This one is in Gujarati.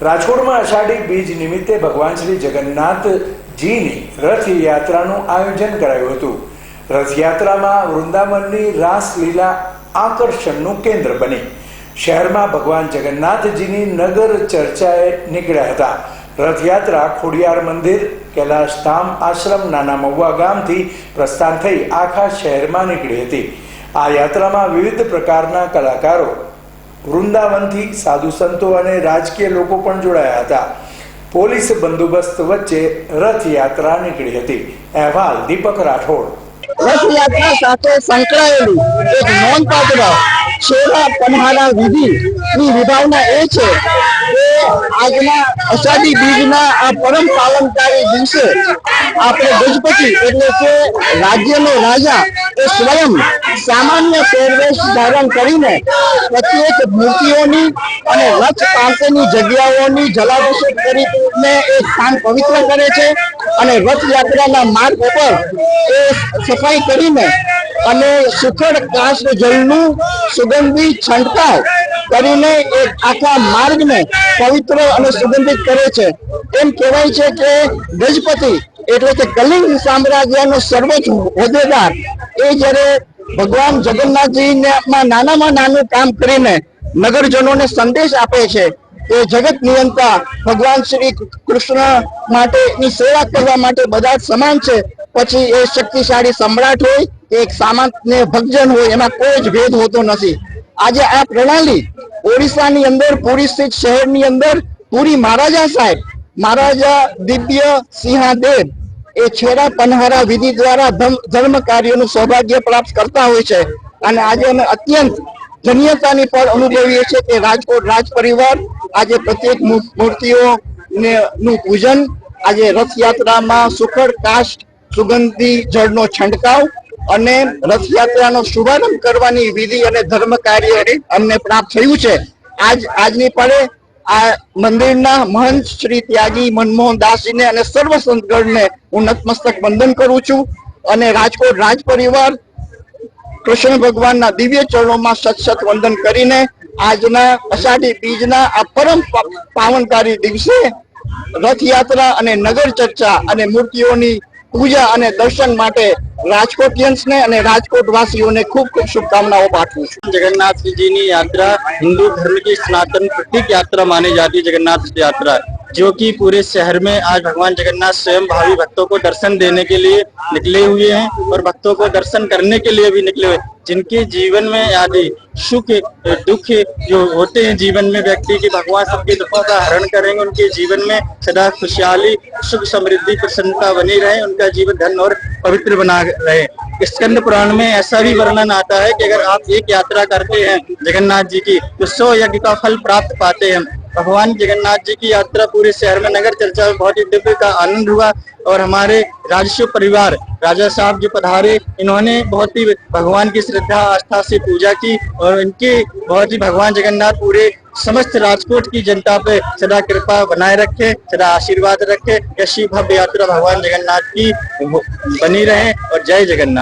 રાજકોટમાં અષાઢી બીજ નિમિત્તે ભગવાન શ્રી જગન્નાથજીની રથયાત્રાનું આયોજન કરાયું હતું. રથયાત્રામાં વૃંદાવનની રાસલીલા આકર્ષણનું કેન્દ્ર બની. શહેરમાં ભગવાન જગન્નાથજીની નગર ચર્ચાએ નીકળ્યા હતા. રથયાત્રા ખોડિયાર મંદિર કૈલાશધામ આશ્રમ નાના મહુવા ગામથી પ્રસ્થાન થઈ આખા શહેરમાં નીકળી હતી. આ યાત્રામાં વિવિધ પ્રકારના કલાકારો વૃંદાવનથી સાધુ સંતો અને રાજકીય લોકો પણ જોડાયા હતા. પોલીસ બંદોબસ્ત વચ્ચે રથયાત્રા નીકળી હતી. અહેવાલ દીપક રાઠોડ. રથયાત્રા સાથે સંકળાયેલું એક નોંધપાત્ર સેવા પન્હારા વિધિ ની વિભાવના એ છે કે આજના અષાઢી બીજના આ પરમ પાલનકારી દિવસે આપણે ગજપતિ એટલે કે રાજ્યનો રાજા એ સ્વયં સામાન્ય પહેરવેશ ધારણ કરીને પ્રત્યેક મૂર્તિઓની અને રથ પાસેની જગ્યાઓની જલાભિષેક કરીને એ સ્થાન પવિત્ર કરે છે અને રથયાત્રાના માર્ગ ઉપર એ સફાઈ કરીને અને સુખડ કાશ જળનું સુગંધી છંટકાવ કરીને એક આખા માર્ગને પવિત્ર અને સુગંધિત કરે છે. એમ કહેવાય છે કે ગજપતિ એટલે કે કલિંગ સામ્રાજ્યનો સર્વોચ્ચ હોદ્દેદાર, એ જ્યારે ભગવાન જગન્નાથજીને નાનામાં નાનું કામ કરીને નગરજનોને સંદેશ આપે છે એ જગત નિયંતા ભગવાન શ્રી કૃષ્ણ માટેની સેવા કરવા માટે બધા સમાન છે. પછી એ શક્તિશાળી સમ્રાટ હોય એક સામાન્ય ભગજન હોય, એમાં કોઈ જ ભેદ હોતો નથી. આજે આ પ્રણાલી ઓડિશાની અંદર, પુરી સ્થિત શહેરની અંદર, પુરી મહારાજા સાહેબ, મહારાજા દિવ્ય સિંહાદેવ, એ છેરા પનહારા વિધિ દ્વારા ધર્મ કાર્યનું સૌભાગ્ય પ્રાપ્ત કરતા હોય છે. અને આજે અમે અત્યંત ધન્યતાની પણ અનુભવીએ છીએ કે રાજકોટ રાજ પરિવાર આજે પ્રત્યેક મૂર્તિઓ નું પૂજન, આજે રથયાત્રામાં સુખડ કાષ્ટ સુગંધી જળનો છંટકાવ અને રથયાત્રાનો શુભારંભ કરવાની વિધિ અને ધર્મ કાર્ય અમને પ્રાપ્ત થયું છે. આજ, આજની પડે આ મંદિરના મહંત શ્રી ત્યાગી મનમોહન દાસજીને અને સર્વ સંતગણને હું નતમસ્તક વંદન કરું છું અને રાજકોટ રાજ પરિવાર કૃષ્ણ ભગવાનના દિવ્ય ચરણોમાં સત વંદન કરીને આજના અષાઢી બીજના આ પરમ પાવનકારી દિવસે રથયાત્રા અને નગર ચર્ચા અને મૂર્તિઓની પૂજા અને દર્શન માટે રાજકોટિયન્સને અને રાજકોટ વાસીઓને ખૂબ ખૂબ શુભકામનાઓ પાઠવું છું जगन्नाथ जी की यात्रा हिंदू धर्म की सनातन प्रतीक यात्रा मानी जाती है जगन्नाथ यात्रा जो कि पूरे शहर में आज भगवान जगन्नाथ स्वयं भावी भक्तों को दर्शन देने के लिए निकले हुए हैं और भक्तों को दर्शन करने के लिए भी निकले हुए जिनके जीवन में आदि सुख, दुख जो होते हैं जीवन में, व्यक्ति की भगवान सबके दुखों का हरण करेंगे, उनके जीवन में सदा खुशहाली, सुख समृद्धि, प्रसन्नता बनी रहे, उनका जीवन धन और पवित्र बना रहे। स्कंद पुराण में ऐसा भी वर्णन आता है कि अगर आप एक यात्रा करते हैं जगन्नाथ जी की तो सौ यज्ञ का फल प्राप्त पाते हैं। भगवान जगन्नाथ जी की यात्रा पूरे शहर में नगर चर्चा में बहुत ही दिव्य का आनंद हुआ और हमारे राजस्व परिवार, राजा साहब जो पधारे। इन्होंने बहुत ही भगवान की श्रद्धा, आस्था से पूजा की और इनके बहुत ही भगवान जगन्नाथ पूरे समस्त राजकोट की जनता पे सदा कृपा बनाए रखे, सदा आशीर्वाद रखे। ऐसी भव्य यात्रा भगवान जगन्नाथ की बनी रहे और जय जगन्नाथ।